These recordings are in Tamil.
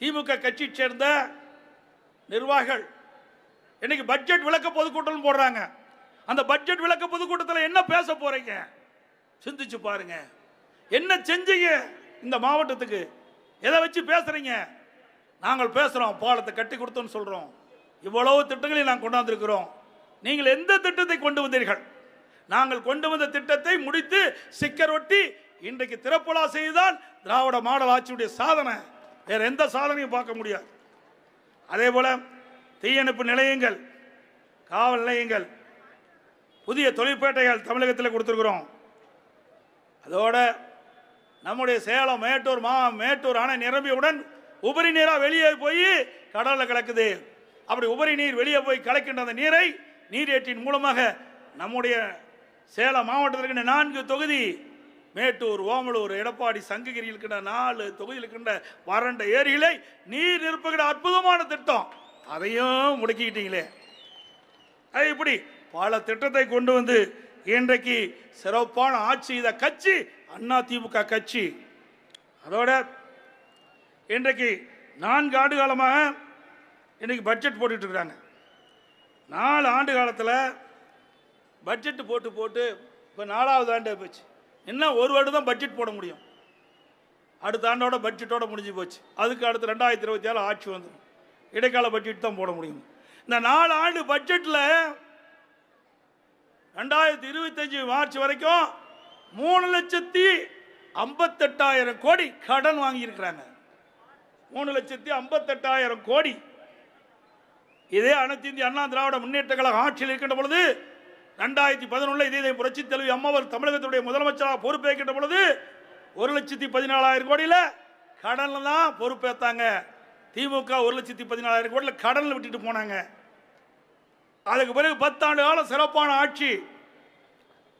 திமுக கட்சி சேர்ந்த நிர்வாகிகள். இன்னைக்கு பட்ஜெட் விளக்க பொதுக்கூட்டம் போடுறாங்க. அந்த பட்ஜெட் விளக்க பொதுக்கூட்டத்தில் என்ன பேச போறீங்க? சிந்திச்சு பாருங்க. என்ன செஞ்சீங்க? இந்த மாவட்டத்துக்கு. எதை வச்சு பேசுறீங்க? நாங்கள் பேசுறோம். பாலத்தை கட்டி கொடுத்தோம்னு சொல்றோம். இவ்வளவு திட்டங்களை நாங்கள் கொண்டாந்துருக்கிறோம். நீங்கள் எந்த திட்டத்தை கொண்டு வந்தீர்கள்? நாங்கள் கொண்டு வந்த திட்டத்தை முடித்து சிக்கர் ஒட்டி இன்றைக்கு திறப்புலா செய்தால் திராவிட மாடல் ஆட்சியுடைய சாதனை. வேற எந்த சாதனையும் பார்க்க முடியாது. அதே போல தீயணைப்பு நிலையங்கள் காவல் நிலையங்கள் புதிய தொழிற்பேட்டைகள் தமிழகத்தில் கொடுத்துருக்குறோம். அதோட நம்முடைய சேலம் மேட்டூர் மா மேட்டூர் அணை நிரம்பியவுடன் உபரி நீராக வெளியே போய் கடலில் கலக்குது. அப்படி உபரி நீர் வெளியே போய் கலக்கின்ற அந்த நீரை நீரேற்றின் மூலமாக நம்முடைய சேலம் மாவட்டத்திற்கு நான்கு தொகுதி மேட்டூர் ஓமலூர் எடப்பாடி சங்ககிரி இருக்கின்ற நாலு தொகுதியில் இருக்கின்ற வறண்ட ஏரிகளை நீர் நிரப்புகிற அற்புதமான திட்டம். அதையும் முடக்கிக்கிட்டீங்களே அது இப்படி பல திட்டத்தை கொண்டு வந்து இன்றைக்கு சிறப்பான ஆட்சி இதை கட்சி அண்ணா திமுக கட்சி. அதோட இன்றைக்கு நான்கு ஆண்டு காலமாக இன்றைக்கி பட்ஜெட் போட்டுட்டு இருக்காங்க. நாலு ஆண்டு காலத்தில் பட்ஜெட் போட்டு போட்டு இப்போ நாலாவது ஆண்டு போச்சு. இன்னும் ஒரு வருடம் தான் பட்ஜெட் போட முடியும். அடுத்த ஆண்டோட பட்ஜெட்டோட முடிஞ்சு போச்சு. அதுக்கு அடுத்து ரெண்டாயிரத்தி இருபத்தி ஏழு ஆட்சி வந்துடும் இடைக்கால பட்ஜெட் தான் போட முடியும். இந்த நாலு ஆண்டு பட்ஜெட்டில் ரெண்டாயிரத்தி இருபத்தஞ்சு மார்ச் வரைக்கும் மூணு லட்சத்தி ஐம்பத்தெட்டாயிரம் கோடி கடன் வாங்கியிருக்கிறாங்க. மூணு லட்சத்தி ஐம்பத்தெட்டாயிரம் கோடி. இதே அனைத்து இந்திய அண்ணா திராவிட முன்னேற்ற கழக ஆட்சியில் இருக்கின்ற பொழுது ரெண்டாயிரத்தி பதினொன்றில் இதே புரட்சி தலைவி அம்மாவர் தமிழகத்துடைய முதலமைச்சராக பொறுப்பேற்கின்ற பொழுது ஒரு லட்சத்தி பதினாலாயிரம் கோடியில் கடனில் தான் பொறுப்பேற்றாங்க திமுக ஒரு லட்சத்தி பதினாலாயிரம் கோடியில் கடனில் விட்டுட்டு போனாங்க. அதுக்கு பிறகு பத்தாண்டு காலம் சிறப்பான ஆட்சி.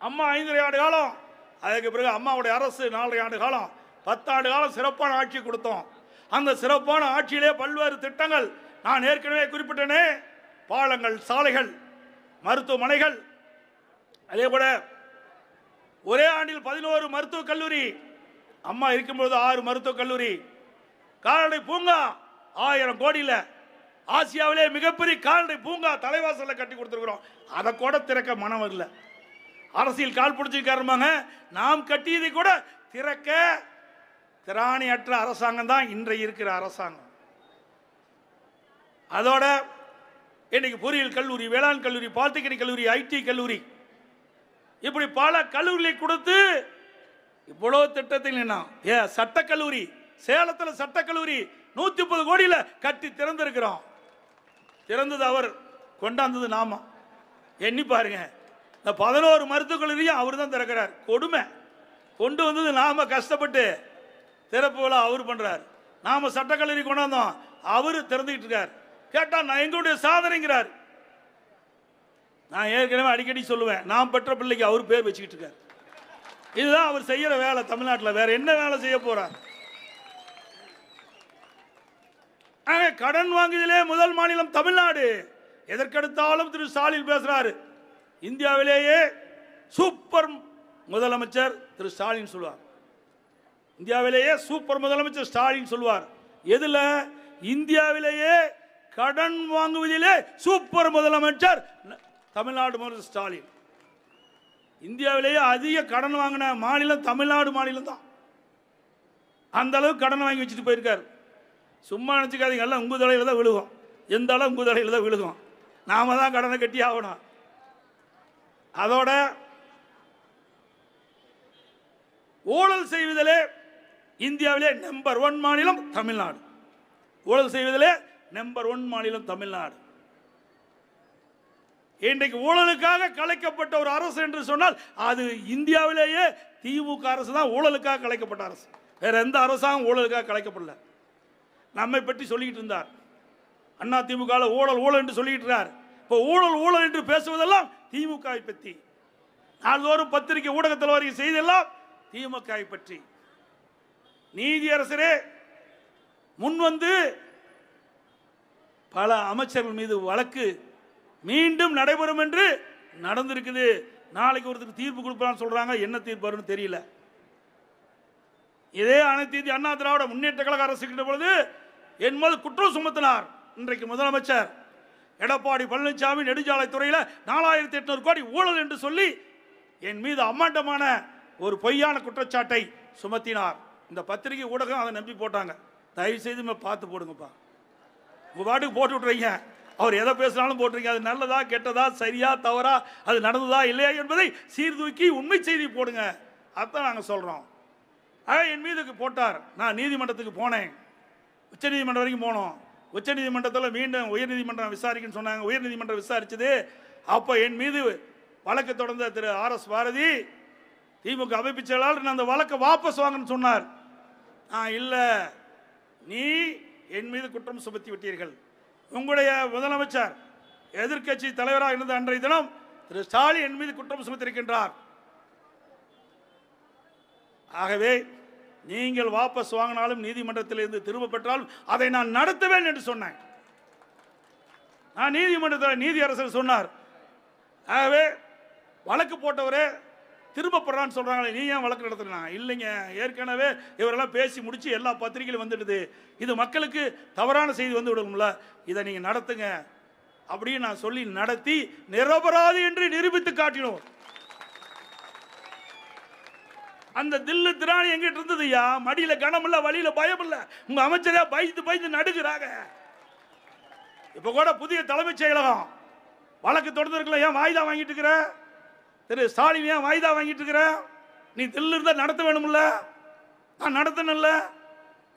அம்மா ஐந்தரை ஆண்டு காலம் அதுக்கு பிறகு அம்மாவுடைய அரசு நாலரை ஆண்டு காலம். பத்தாண்டு காலம் சிறப்பான ஆட்சி கொடுத்தோம். அந்த சிறப்பான ஆட்சியிலே பல்வேறு திட்டங்கள் நான் ஏற்கனவே குறிப்பிட்டேனே. பாலங்கள் சாலைகள் மருத்துவமனைகள் அதே போல ஒரே ஆண்டில் பதினோரு மருத்துவக் கல்லூரி அம்மா இருக்கும்போது ஆறு மருத்துவக் கல்லூரி. கால்நடை பூங்கா ஆயிரம் கோடியில். ஆசியாவிலே மிகப்பெரிய கால்நடை பூங்கா தலைவாசலில் கட்டி கொடுத்துருக்குறோம். அதை கூட திறக்க மனம் வரல. அரசியல் கால் பிடிச்சிருக்காருமாங்க நாம் கட்டியதை கூட திறக்க திராணியற்ற அரசாங்கம் தான் இன்றைய இருக்கிற அரசாங்கம். அதோட இன்னைக்கு பொறியியல் கல்லூரி வேளாண் கல்லூரி பாலிடெக்னிக் கல்லூரி ஐடி கல்லூரி இப்படி பல கல்லூரிகளை கொடுத்து இவ்வளவு திட்டத்தில் என்ன ஏ சட்டக்கல்லூரி. சேலத்தில் சட்டக்கல்லூரி. நூத்தி முப்பது கோடியில் கட்டி திறந்திருக்கிறோம் திறந்தது அவர் கொண்டாந்தது நாம. எண்ணி பாருங்க. இந்த பதினோரு மருத்துவக் கல்லூரியும் அவர் தான் திறக்கிறார். கொடுமை. கொண்டு வந்தது நாம கஷ்டப்பட்டு திறப்பு விழா அவர் பண்றார். நாம சட்டக்கல்லூரி கொண்டாந்தோம். அவர் திறந்துகிட்டு இருக்கார். கேட்டா நான் எங்களுடைய சாதனைங்கிறார். நான் ஏற்கனவே அடிக்கடி சொல்லுவேன் நான் பெற்ற பிள்ளைக்கு அவர் பேர் வச்சுக்கிட்டு இருக்கார். இதுதான் அவர் செய்யற வேலை தமிழ்நாட்டில். வேற என்ன வேலை செய்ய போறார்? கடன் வாங்குதலே முதல் மாநிலம் தமிழ்நாடு. எதற்கெடுத்தாலும் திரு ஸ்டாலின் பேசுறாரு. இந்தியாவிலேயே சூப்பர் முதலமைச்சர் திரு ஸ்டாலின் சொல்வார் இந்தியாவிலேயே சூப்பர் முதலமைச்சர் ஸ்டாலின் சொல்வார் எதுல? இந்தியாவிலேயே கடன் வாங்குவதிலே சூப்பர் முதலமைச்சர் தமிழ்நாடு முதல்வர் ஸ்டாலின். இந்தியாவிலேயே அதிக கடன் வாங்கின மாநிலம் தமிழ்நாடு மாநிலம் தான். அந்த அளவுக்கு கடன் வாங்கி வச்சுட்டு போயிருக்காரு. சும்மா நினச்சிக்காதீங்க எல்லாம் உங்கள் தலையில் தான் விழுகும். எந்த அளவு உங்கள் தலையில் தான் விழுகும். நாம தான் கடனை கட்டி ஆகணும். அதோட ஊழல் செய்வதிலே இந்தியாவிலே நம்பர் ஒன் மாநிலம் தமிழ்நாடு. ஊழல் செய்வதிலே நம்பர் ஒன் மாநிலம் தமிழ்நாடு. இன்றைக்கு ஊழலுக்காக கலைக்கப்பட்ட ஒரு அரசு என்று சொன்னால் அது இந்தியாவிலேயே திமுக அரசு தான் ஊழலுக்காக கலைக்கப்பட்ட அரசு. வேற எந்த அரசாங்கம் ஊழலுக்காக கலைக்கப்படல. நம்மை பற்றி சொல்லிக்கிட்டு இருந்தார். அண்ணா திமுக ஊழல் ஊழல் என்று சொல்லிக்கிட்டு இருந்தார். இப்போ ஊழல் ஊழல் என்று பேசுவதெல்லாம் திமுகவை பற்றி. நாள்தோறும் பத்திரிகை ஊடகத்தில் வருகிற செய்தெல்லாம் திமுகவை பற்றி. நீதியரசரே முன் வந்து பல அமைச்சர்கள் மீது வழக்கு மீண்டும் நடைபெறும் என்று நடந்திருக்குது. நாளைக்கு ஒருத்தருக்கு தீர்ப்பு கொடுப்பான்னு சொல்றாங்க. என்ன தீர்ப்பு வரும்னு தெரியல. இதே அனைத்து அண்ணா திராவிட முன்னேற்ற கழக அரசு பொழுது என் மீது குற்றம் சுமத்தினார் இன்றைக்கு முதலமைச்சர். எடப்பாடி பழனிசாமி நெடுஞ்சாலைத்துறையில் நாலாயிரத்தி எட்நூறு கோடி ஊழல் என்று சொல்லி என் மீது அம்மாண்டமான ஒரு பொய்யான குற்றச்சாட்டை சுமத்தினார். இந்த பத்திரிகை ஊடகம் அதை நம்பி போட்டாங்க. தயவு செய்து பார்த்து போடுங்கப்பா. உங்க பாட்டுக்கு போட்டு விட்றீங்க அவர் எதை பேசினாலும் போட்டிருக்கீங்க. அது நல்லதா கெட்டதா சரியா தவறா அது நடந்ததா இல்லையா என்பதை சீர்தூக்கி உண்மை செய்தி போடுங்க. அதான் நாங்கள் சொல்கிறோம் ஆக என் மீதுக்கு போட்டார். நான் நீதிமன்றத்துக்கு போனேன். உச்சநீதிமன்றம் வரைக்கும் போனோம். உச்சநீதிமன்றத்தில் மீண்டும் உயர்நீதிமன்றம் விசாரிக்கன்னு சொன்னாங்க. உயர்நீதிமன்றம் விசாரித்தது அப்போ என் மீது வழக்கு தொடர்ந்த திரு ஆர் எஸ் பாரதி திமுக அமைப்பு செயலாளர் நான் அந்த வழக்கை வாபஸ் வாங்கன்னு சொன்னார். ஆ இல்லை நீ என் மீது குற்றம் சுமத்தி விட்டீர்கள். உங்களுடைய முதலமைச்சர் எதிர்க்கட்சி தலைவராக இருந்த அன்றைய தினம் திரு ஸ்டாலின் என் மீது குற்றம் சுமத்திருக்கின்றார். ஆகவே நீங்கள் வாபஸ் வாங்கினாலும் நீதிமன்றத்தில் இருந்து திரும்ப பெற்றாலும் அதை நான் நடத்துவேன் என்று சொன்னேன். நான் நீதிமன்றத்தில் நீதியரசர் சொன்னார். ஆகவே வழக்கு போட்டவரே திரும்ப போடுறான்னு சொல்கிறாங்களே நீ ஏன் வழக்கு நடத்துனா இல்லைங்க ஏற்கனவே இவரெல்லாம் பேசி முடித்து எல்லா பத்திரிகையிலும் வந்துடுது. இது மக்களுக்கு தவறான செய்தி வந்து விடும்ல. இதை நீங்கள் நடத்துங்க. அப்படின்னு நான் சொல்லி நடத்தி நிரபராதி என்று நிரூபித்து காட்டினோம். அந்த தில்லு திராணி எங்கிட்ட இருந்ததுயா மடியில கனம் இல்ல வழியில பயம் இல்ல. உங்க அமைச்சரே பயந்து பயந்து நடுகிறாங்க இப்ப கூட புதிய தலைமைச் செயலகம். வழக்கு தொடர்ந்துருக்கல ஏன் வாய்தா வாங்கிட்டு இருக்கிற? திரு ஸ்டாலின் ஏன் வாய்தா வாங்கிட்டு இருக்கிற? நீ தில்லு இருந்தால் நடத்த வேணும்ல? நான் நடத்தணும்ல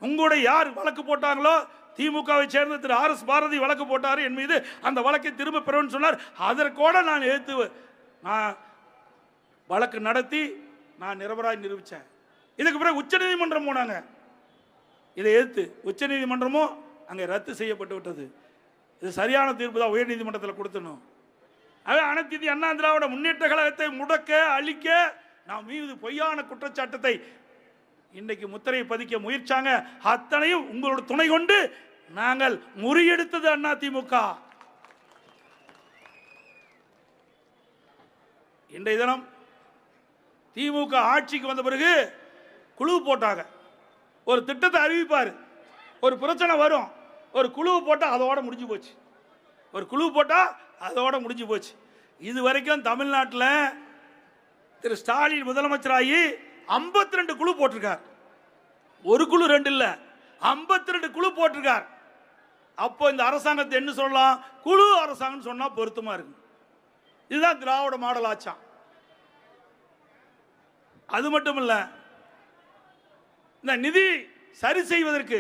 உங்களோட யார் வழக்கு போட்டாங்களோ திமுகவை சேர்ந்த திரு ஆர் எஸ் பாரதி வழக்கு போட்டார் என் மீது. அந்த வழக்கை திரும்ப பெறுவேன்னு சொன்னார். அதற்கூட நான் எழுத்து நான் வழக்கு நடத்தி நான் நிரபராய் நிரூபித்தேன் இதுக்கு பிறகு உச்சநீதிமன்றம் போனாங்க. இதை எதிர்த்து உச்சநீதிமன்றமும் அங்கே ரத்து செய்யப்பட்டு விட்டது. இது சரியான தீர்ப்பு தான் உயர்நீதிமன்றத்தில் கொடுத்தணும் அதாவது அனைத்து இந்திய அண்ணா திராவிட முன்னேற்ற கழகத்தை முடக்க அழிக்க நாம் மீது பொய்யான குற்றச்சாட்டத்தை இன்றைக்கு முத்திரையை பதிக்க முயற்சாங்க. அத்தனையும் உங்களோட துணை கொண்டு நாங்கள் முறியெடுத்தது அண்ணா திமுக இன்றைய தினம் திமுக ஆட்சிக்கு வந்த பிறகு குழு போட்டாங்க. ஒரு திட்டத்தை அறிவிப்பார். ஒரு பிரச்சனை வரும். ஒரு குழு போட்டால் அதோட முடிஞ்சு போச்சு. ஒரு குழு போட்டால் அதோட முடிஞ்சு போச்சு. இது வரைக்கும் தமிழ்நாட்டில் திரு ஸ்டாலின் முதலமைச்சராகி 52 ரெண்டு குழு போட்டிருக்கார். ஒரு குழு ரெண்டு இல்லை 52 ரெண்டு குழு போட்டிருக்கார். அப்போ இந்த அரசாங்கத்தை என்ன சொல்லலாம்? குழு அரசாங்கம்னு சொன்னால் பொருத்தமாக இருக்கு இதுதான் திராவிட மாடல் ஆச்சான் அது மட்டும் இல்லை இந்த நிதி சரி செய்வதற்கு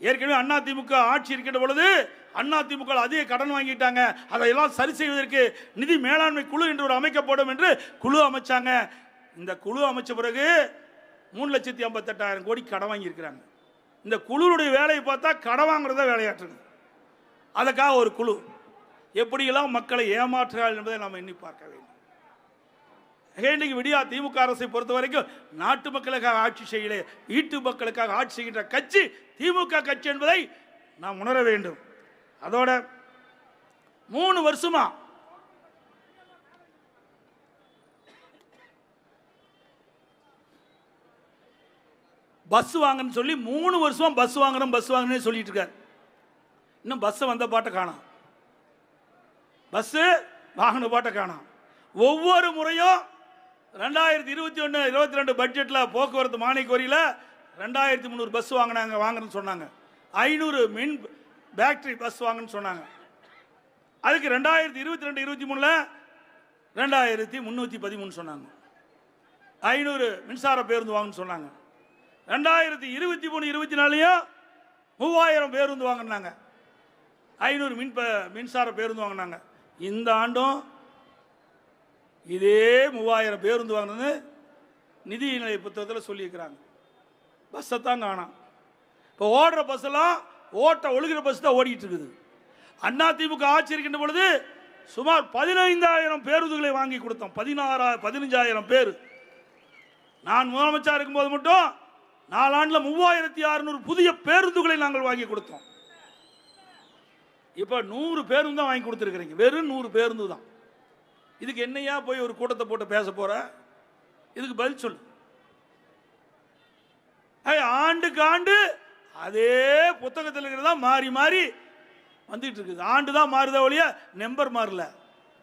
ஏற்கனவே அண்ணா திமுக ஆட்சி இருக்கின்ற பொழுது அண்ணா திமுக அதிக கடன் வாங்கிட்டாங்க. அதையெல்லாம் சரி செய்வதற்கு நிதி மேலாண்மை குழு என்று ஒரு அமைக்கப்படும் என்று குழு அமைச்சாங்க. இந்த குழு அமைச்ச பிறகு மூணு லட்சத்தி ஐம்பத்தெட்டாயிரம் கோடி கடன் வாங்கியிருக்கிறாங்க. இந்த குழுவுடைய வேலையை பார்த்தா கடன் வாங்குறத வேலையாற்றுது. அதுக்காக ஒரு குழு. எப்படியெல்லாம் மக்களை ஏமாற்றுகிறார்கள் என்பதை நாம் எண்ணி பார்க்க வேண்டும். ஆக இன்னைக்கு விடியா திமுக அரசை பொறுத்த வரைக்கும் நாட்டு மக்களுக்காக ஆட்சி செய்யலே வீட்டு மக்களுக்காக ஆட்சி செய்கின்ற கட்சி திமுக கட்சி என்பதை நாம் உணர வேண்டும். அதோட மூணு வருஷமா பஸ் வாங்கன்னு சொல்லி மூணு வருஷமா பஸ் வாங்குறோம் பஸ் வாங்குறேன்னு சொல்லிட்டு இருக்காரு. இன்னும் பஸ் வந்த பாட்டை காணோம். பஸ்ஸு வாங்கின பாட்டை காணோம். ஒவ்வொரு முறையும் ரெண்டாயிரத்தி இருபத்தி ஒன்று இருபத்தி ரெண்டு பட்ஜெட்டில் போக்குவரத்து மானிய கோரியில் ரெண்டாயிரத்தி முந்நூறு பஸ் வாங்கினாங்க வாங்குறேன்னு சொன்னாங்க. ஐநூறு மின் பேட்டரி பஸ் வாங்கன்னு சொன்னாங்க. அதுக்கு ரெண்டாயிரத்தி இருபத்தி ரெண்டு இருபத்தி மூணில் ரெண்டாயிரத்தி முந்நூற்றி பதிமூணு சொன்னாங்க. ஐநூறு மின்சார பேருந்து வாங்கன்னு சொன்னாங்க. ரெண்டாயிரத்தி இருபத்தி மூணு இருபத்தி நாலுலையும் மூவாயிரம் பேருந்து வாங்கினாங்க. ஐநூறு மின் ப- மின்சார பேருந்து வாங்கினாங்க. இந்த ஆண்டும் இதே மூவாயிரம் பேருந்து வாங்கினது நிதிநிலை புத்தகத்தில் சொல்லியிருக்கிறாங்க. பஸ்ஸை தான் காணாம். இப்போ ஓடுற பஸ்ஸெல்லாம் ஓட்ட ஒழுகிற பஸ் தான் ஓடிட்டு இருக்குது. அண்ணா திமுக ஆட்சி இருக்கின்ற பொழுது சுமார் பதினைந்தாயிரம் பேருந்துகளை வாங்கி கொடுத்தோம். பதினாறா பதினஞ்சாயிரம் பேர். நான் முதலமைச்சர் இருக்கும்போது மட்டும் நாலாண்டில் மூவாயிரத்தி அறுநூறு புதிய பேருந்துகளை நாங்கள் வாங்கி கொடுத்தோம். இப்போ நூறு பேருந்து தான் வாங்கி கொடுத்துருக்குறீங்க. வெறும் நூறு பேருந்து தான். இதுக்கு என்னையா போய் ஒரு கூட்டத்தை போட்டு பேச போகிற இதுக்கு பதில் சொல்லு. ஆண்டுக்கு ஆண்டு அதே புத்தகத்தில் இருக்கிறதா மாறி மாறி வந்துட்டு இருக்குது. ஆண்டு தான் மாறுதா ஒழிய நெம்பர் மாறல.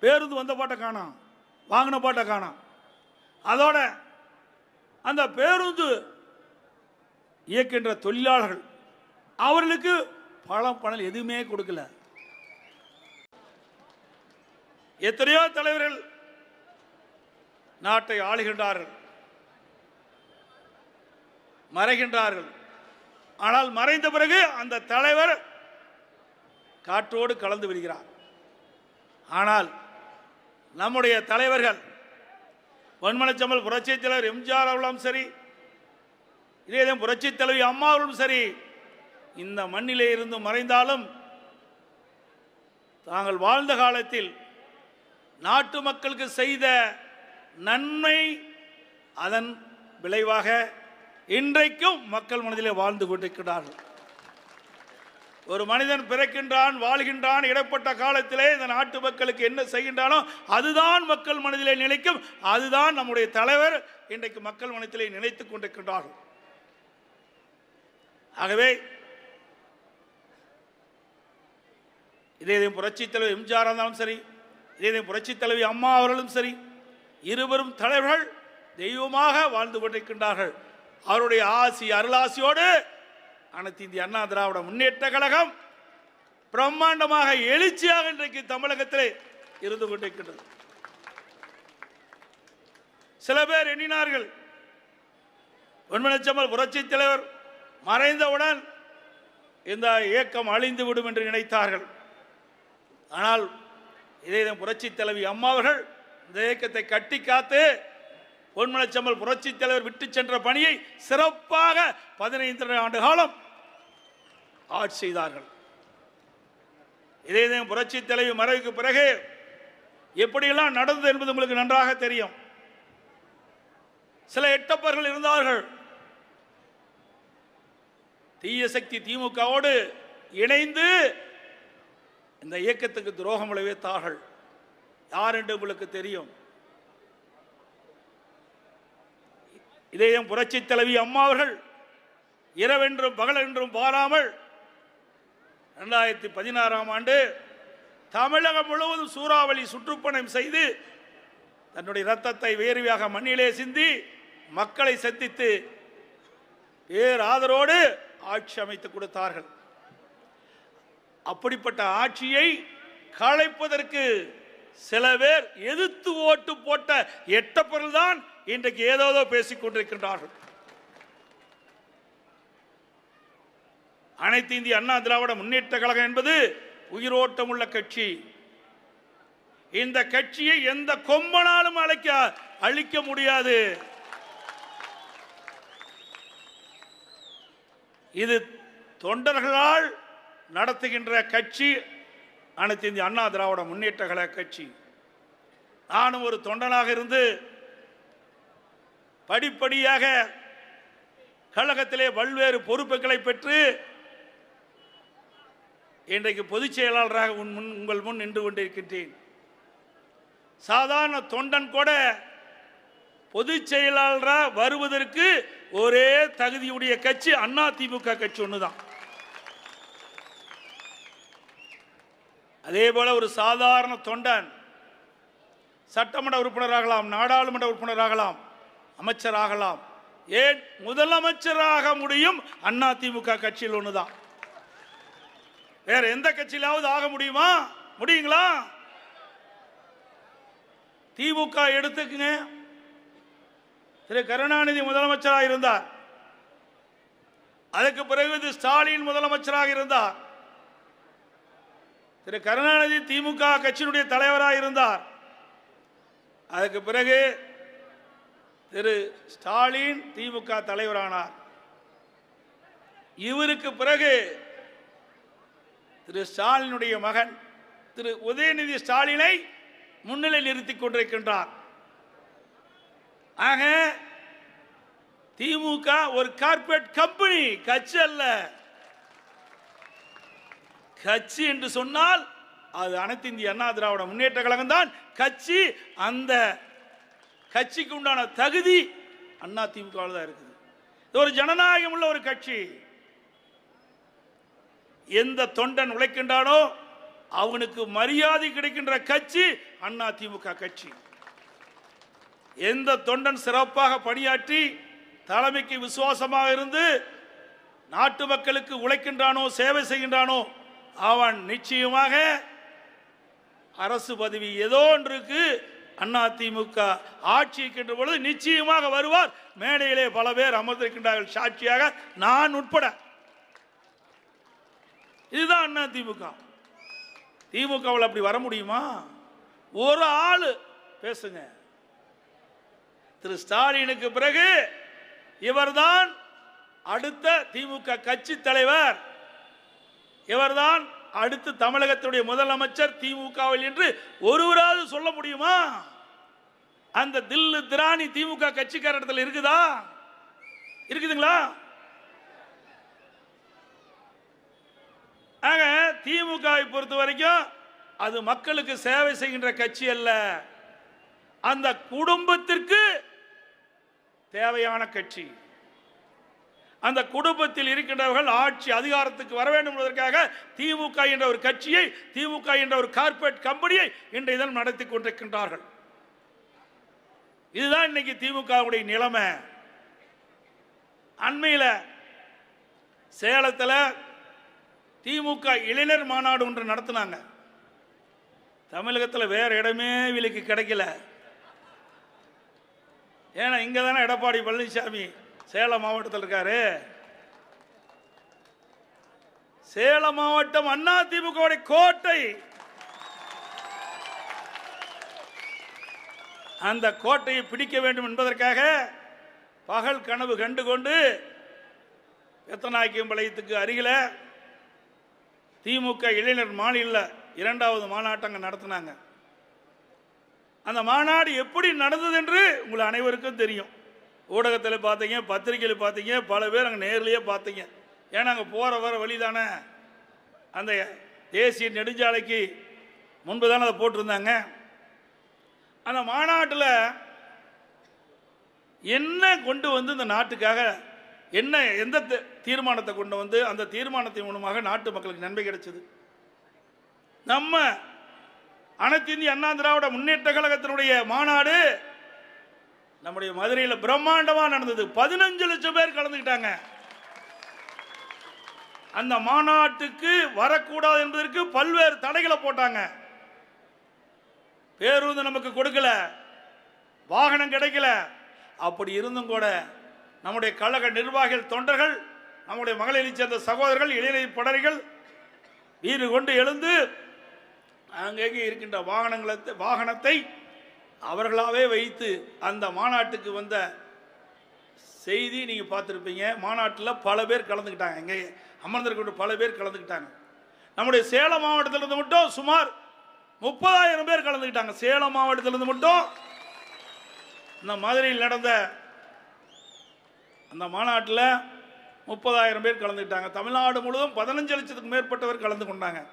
பேருந்து வந்த பாட்டை காணோம். வாங்கின பாட்டை காணாம். அதோட அந்த பேருந்து இயக்கின்ற தொழிலாளர்கள் அவர்களுக்கு பழம் பணம் எதுவுமே கொடுக்கல. எத்தனையோ தலைவர்கள் நாட்டை ஆளுகின்றார்கள். மறைகின்றார்கள். ஆனால் மறைந்த பிறகு அந்த தலைவர் காற்றோடு கலந்து விடுகிறார். ஆனால் நம்முடைய தலைவர்கள் வன்மனச்சம்பல் புரட்சி தலைவர் எம்ஜிஆர் அவர்களும் சரி இதே புரட்சி தலைவி அம்மா அவர்களும் சரி இந்த மண்ணிலே இருந்து மறைந்தாலும் தாங்கள் வாழ்ந்த காலத்தில் நாட்டு மக்களுக்கு செய்த நன்மை அதன் விளைவாக இன்றைக்கும் மக்கள் மனதிலே வாழ்ந்து கொண்டிருக்கிறார்கள். ஒரு மனிதன் பிறக்கின்றான் வாழ்கின்றான் இடப்பட்ட காலத்திலே இந்த நாட்டு மக்களுக்கு என்ன செய்கின்றானோ அதுதான் மக்கள் மனதிலே நிலைக்கும் அதுதான் நம்முடைய தலைவர் இன்றைக்கு மக்கள் மனத்திலே நினைத்துக் கொண்டிருக்கின்றார்கள். ஆகவே இதே இதே புரட்சி தலைவர் எம்ஜிஆர் இருந்தாலும் சரி இதே புரட்சித் புரட்சி தலைவி அம்மா அவர்களும் சரி இருவரும் தலைவர்கள் தெய்வமாக வாழ்ந்து கொண்டிருக்கின்றார்கள். அவருடைய ஆசி அருளாசியோடு அனைத்து இந்திய அண்ணா திராவிட முன்னேற்ற கழகம் பிரம்மாண்டமாக எழுச்சியாக இன்றைக்கு தமிழகத்திலே இருந்து கொண்டிருக்கின்றது. சில பேர் எண்ணினார்கள் உண்மனச்சம்மல் புரட்சி தலைவர் மறைந்தவுடன் இந்த இயக்கம் அழிந்து விடும் என்று நினைத்தார்கள். ஆனால் இதே புரட்சி தலைவி அம்மாவர்கள் இந்த இயக்கத்தை கட்டி காத்து பொன்மனச்சம்மல் புரட்சி தலைவர் விட்டு சென்ற பணியை சிறப்பாக பதினைந்து ஆண்டு காலம் ஆட்சி செய்தார்கள். இதே புரட்சி தலைவி மறைவுக்கு பிறகு எப்படியெல்லாம் நடந்தது என்பது உங்களுக்கு நன்றாக தெரியும். சில எட்டப்பர்கள் இருந்தார்கள். தீய சக்தி திமுகவோடு இணைந்து இந்த இயக்கத்துக்கு துரோகம் விளைவித்தார்கள். யார் என்று உங்களுக்கு தெரியும். இதயம் புரட்சி தலைவி அம்மா அவர்கள் இரவென்றும் பகலென்றும் பாராமல் இரண்டாயிரத்தி பதினாறாம் ஆண்டு தமிழகம் முழுவதும் சூறாவளி சுற்றுப்பணம் செய்து தன்னுடைய இரத்தத்தை வேர்வையாக மண்ணிலே சிந்தி மக்களை சந்தித்து பேராதரோடு ஆட்சி அமைத்து கொடுத்தார்கள். அப்படிப்பட்ட ஆட்சியை களைப்பதற்கு சில பேர் எதிர்த்து ஓட்டு போட்ட எட்ட பொருள்தான் இன்றைக்கு ஏதோதோ பேசிக் கொண்டிருக்கின்றார்கள். அனைத்து இந்திய அண்ணா திராவிட முன்னேற்ற கழகம் என்பது உயிரோட்டம் உள்ள கட்சி. இந்த கட்சியை எந்த கொம்பனாலும் அழைக்க அழிக்க முடியாது. இது தொண்டர்களால் நடத்துகின்ற கட்சி அனைத்து இந்திய அண்ணா திராவிட முன்னேற்ற கழக கட்சி. நானும் ஒரு தொண்டனாக இருந்து படிப்படியாக கழகத்திலே பல்வேறு பொறுப்புகளை பெற்று இன்றைக்கு பொதுச் செயலாளராக உன் முன் உங்கள் முன் நின்று கொண்டிருக்கின்றேன். சாதாரண தொண்டன் கூட பொதுச் செயலாளராக வருவதற்கு ஒரே தகுதியுடைய கட்சி அண்ணா திமுக கட்சி ஒண்ணுதான். அதே போல ஒரு சாதாரண தொண்டன் சட்டமன்ற உறுப்பினராகலாம் நாடாளுமன்ற உறுப்பினராகலாம் அமைச்சராகலாம். ஏன் முதலமைச்சராக முடியும் அண்ணா திமுக கட்சியில் ஒண்ணுதான். வேற எந்த கட்சியிலாவது ஆக முடியுமா? முடியுங்களா? திமுக எடுத்துக்குங்க. திரு கருணாநிதி முதலமைச்சராக இருந்தார். அதுக்கு பிறகு திரு ஸ்டாலின் முதலமைச்சராக இருந்தார். திரு கருணாநிதி திமுக கட்சியினுடைய தலைவராக இருந்தார். அதுக்கு பிறகு திரு ஸ்டாலின் திமுக தலைவரானார். இவருக்கு பிறகு திரு ஸ்டாலினுடைய மகன் திரு உதயநிதி ஸ்டாலினை முன்னிலை நிறுத்திக் கொண்டிருக்கின்றார். ஆக திமுக ஒரு கார்பரேட் கம்பெனி கட்சி அல்ல. கட்சி என்று சொன்னால் அது அனைத்து இந்திய அண்ணா திராவிட முன்னேற்ற கழகம் தான் கட்சி அந்த கட்சிக்கு உண்டான தகுதி அண்ணா திமுக தான் இருக்குது. இது ஒரு ஜனநாயகம் உள்ள ஒரு கட்சி. எந்த தொண்டன் உழைக்கின்றானோ அவனுக்கு மரியாதை கிடைக்கின்ற கட்சி அண்ணா திமுக கட்சி. எந்த தொண்டன் சிறப்பாக பணியாற்றி தலைமைக்கு விசுவாசமாக இருந்து நாட்டு மக்களுக்கு உழைக்கின்றானோ சேவை செய்கின்றானோ அவன் நிச்சயமாக அரசு பதவி ஏதோ ஒன்றுக்கு அண்ணா திமுக ஆட்சி இருக்கின்ற பொழுது நிச்சயமாக வருவார். மேடையிலே பல பேர் அமர்ந்திருக்கின்றார்கள். சாட்சியாக நான் உட்பட. இதுதான் அண்ணா திமுக. திமுகவில் அப்படி வர முடியுமா? ஒரு ஆள் பேசுங்க. திரு ஸ்டாலினுக்கு பிறகு இவர்தான் அடுத்த திமுக கட்சி தலைவர். இவர்தான் அடுத்து தமிழகத்துடைய முதலமைச்சர் திமுகவில் என்று ஒருவராவது சொல்ல முடியுமா? அந்த தில்லு திராணி திமுக கட்சிக்காரத்தில் இருக்குதா? இருக்குதுங்களா? ஆக திமுகவை பொறுத்த வரைக்கும் அது மக்களுக்கு சேவை செய்கின்ற கட்சி அல்ல. அந்த குடும்பத்திற்கு தேவையான கட்சி. அந்த குடும்பத்தில் இருக்கின்றவர்கள் ஆட்சி அதிகாரத்துக்கு வர வேண்டும் என்பதற்காக திமுக என்ற ஒரு கட்சியை திமுக என்ற ஒரு கார்பரேட் கம்பெனியை இன்றைய தினம் நடத்தி கொண்டிருக்கின்றார்கள். இதுதான் இன்னைக்கு திமுகவுடைய நிலைமை. அண்மையில் சேலத்தில் திமுக இளைஞர் மாநாடு ஒன்று நடத்தினாங்க. தமிழகத்தில் வேற இடமே விலைக்கு கிடைக்கல. ஏன்னா இங்கே தானே எடப்பாடி பழனிசாமி சேலம் மாவட்டத்தில் இருக்காரு. சேலம் மாவட்டம் அண்ணா திமுக கோட்டை. அந்த கோட்டையை பிடிக்க வேண்டும் என்பதற்காக பகல் கனவு கண்டு கொண்டு எத்தனாக்கியம்பாளையத்துக்கு அருகில் திமுக இளைஞர் மாநில இரண்டாவது மாநாட்டங்க நடத்தினாங்க. அந்த மாநாடு எப்படி நடந்தது என்று உங்கள் அனைவருக்கும் தெரியும். ஊடகத்தில் பார்த்தீங்க பத்திரிகையில் பார்த்தீங்க பல பேர் அங்கே நேர்லேயே பார்த்தீங்க. ஏன்னா அங்கே போகிற வர வழி தானே அந்த தேசிய நெடுஞ்சாலைக்கு முன்பு தானே அதை போட்டிருந்தாங்க. அந்த மாநாட்டில் என்ன கொண்டு வந்து இந்த நாட்டுக்காக என்ன எந்த தி- தீர்மானத்தை கொண்டு வந்து அந்த தீர்மானத்தின் மூலமாக நாட்டு மக்களுக்கு நன்மை கிடைச்சது? நம்ம அனைத்து இந்திய அண்ணா திராவிட முன்னேற்ற கழகத்தினுடைய மாநாடு நம்முடைய மதுரையில் பிரம்மாண்டமா நடந்தது. பதினஞ்சு லட்சம் பேர் கலந்துக்கிட்டாங்க. அந்த மாநாட்டுக்கு வரக்கூடாது என்பதற்கு பல்வேறு தடைகளை போட்டாங்க. பேருந்து நமக்கு கொடுக்கல. வாகனம் கிடைக்கல. அப்படி இருந்தும் கூட நம்முடைய கழக நிர்வாகிகள் தொண்டர்கள் நம்முடைய மகளிரைச் சேர்ந்த சகோதரர்கள் இளைஞர் படரிகள் வீடு கொண்டு எழுந்து அங்கங்கே இருக்கின்ற வாகனங்களை வாகனத்தை அவர்களாகவே வைத்து அந்த மாநாட்டுக்கு வந்த செய்தி நீங்கள் பார்த்துருப்பீங்க. மாநாட்டில் பல பேர் கலந்துக்கிட்டாங்க. எங்கே அமர்ந்திருக்கிற பல பேர் கலந்துக்கிட்டாங்க. நம்முடைய சேலம் மாவட்டத்திலிருந்து மட்டும் சுமார் முப்பதாயிரம் பேர் கலந்துக்கிட்டாங்க. சேலம் மாவட்டத்திலிருந்து மட்டும். இந்த மதுரையில் நடந்த அந்த மாநாட்டில் முப்பதாயிரம் பேர் கலந்துக்கிட்டாங்க. தமிழ்நாடு முழுவதும் பதினஞ்சு லட்சத்துக்கு மேற்பட்டவர் கலந்து கொண்டாங்க.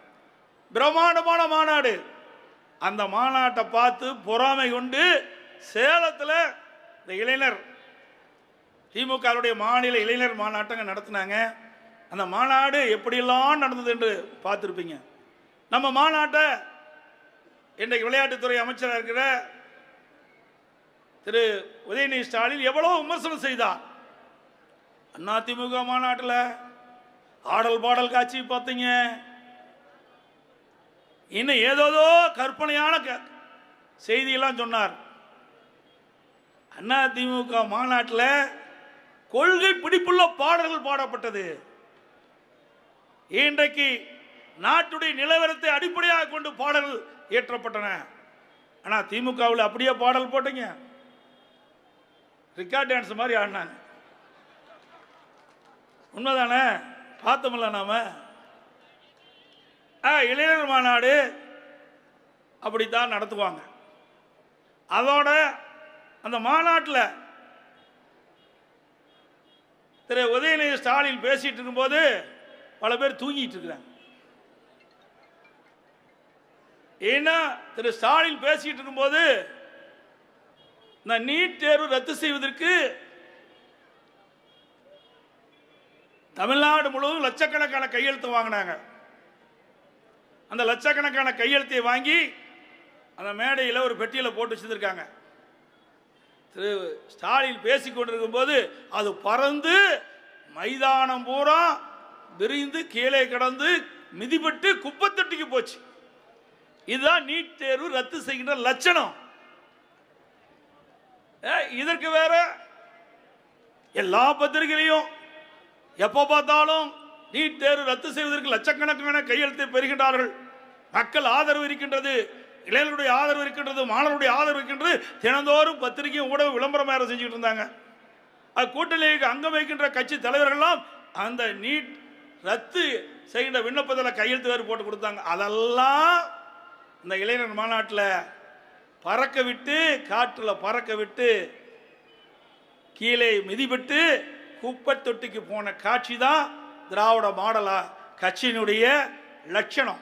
பிரம்மாண்டமான மாநாடு. அந்த மாநாட்டை பார்த்து பொறாமை கொண்டு சேலத்தில் இந்த இளைஞர் திமுகவுடைய மாநில இளைஞர் மாநாட்டங்க நடத்தினாங்க. அந்த மாநாடு எப்படியெல்லாம் நடந்தது என்று பார்த்துருப்பீங்க. நம்ம மாநாட்டை இன்றைக்கு விளையாட்டுத்துறை அமைச்சராக இருக்கிற திரு உதயநிதி ஸ்டாலின் எவ்வளோ விமர்சனம் செய்தார். அதிமுக மாநாட்டில் ஆடல் பாடல் காட்சி பார்த்தீங்க. இன்னும் ஏதோதோ கற்பனையான க- செய்தியெல்லாம் சொன்னார். அதிமுக மாநாட்டில் கொள்கை பிடிப்புள்ள பாடல்கள் பாடப்பட்டது. இன்றைக்கு நாட்டுடைய நிலவரத்தை அடிப்படையாக கொண்டு பாடல்கள் இயற்றப்பட்டன. ஆனால் திமுகவில் அப்படியே பாடல் போட்டீங்க. ரிக்கார்ட் டான்ஸ் மாதிரி ஆடினாங்க. உண்மைதானே? பார்த்தோம்ல நாம? இளைஞர் மாநாடு அப்படித்தான் நடத்துவாங்க. அதோட அந்த மாநாட்டில் திரு உதயநிதி ஸ்டாலின் பேசிட்டு இருக்கும்போது பல பேர் தூங்கிட்டு இருக்கிறாங்க. ஏன்னா திரு ஸ்டாலின் பேசிட்டு இருக்கும்போது இந்த நீட் தேர்வு ரத்து செய்வதற்கு தமிழ்நாடு முழுவதும் லட்சக்கணக்கான கையெழுத்து வாங்கினாங்க. அந்த லட்சக்கணக்கான கையெழுத்தை வாங்கி அந்த மேடையில் ஒரு பெட்டியில் போட்டு வச்சுருக்காங்க திரு ஸ்டாலின் பேசி கொண்டிருக்கும் போது அது பறந்து மைதானம் பூரா விரிந்து கீழே கிடந்து மிதிபட்டு குப்பத்தொட்டிக்கு போச்சு. இதுதான் நீட் தேர்வு ரத்து செய்கின்ற லட்சணம். இதற்கு வேற எல்லா பத்திரிகையிலையும் எப்போ பார்த்தாலும் நீட் தேர்வு ரத்து செய்வதற்கு லட்சக்கணக்கான கையெழுத்தை பெறுகின்றார்கள். மக்கள் ஆதரவு இருக்கின்றது இளைஞர்களுடைய ஆதரவு இருக்கின்றது மாணவருடைய ஆதரவு இருக்கின்றது. தினந்தோறும் பத்திரிகை ஊடக விளம்பரம் வேறு செஞ்சுட்டு இருந்தாங்க. அது கூட்டணிக்கு அங்கம் வைக்கின்ற கட்சி தலைவர்கள்லாம் அந்த நீட் ரத்து செய்கின்ற விண்ணப்பத்தில் கையெழுத்து வேறு போட்டு கொடுத்தாங்க. அதெல்லாம் இந்த இளைஞர் மாநாட்டில் பறக்க விட்டு காற்றில் பறக்க விட்டு கீழே மிதிபட்டு குப்பை தொட்டிக்கு போன காட்சி தான் திராவிட மாடலா கட்சியினுடைய லட்சணம்.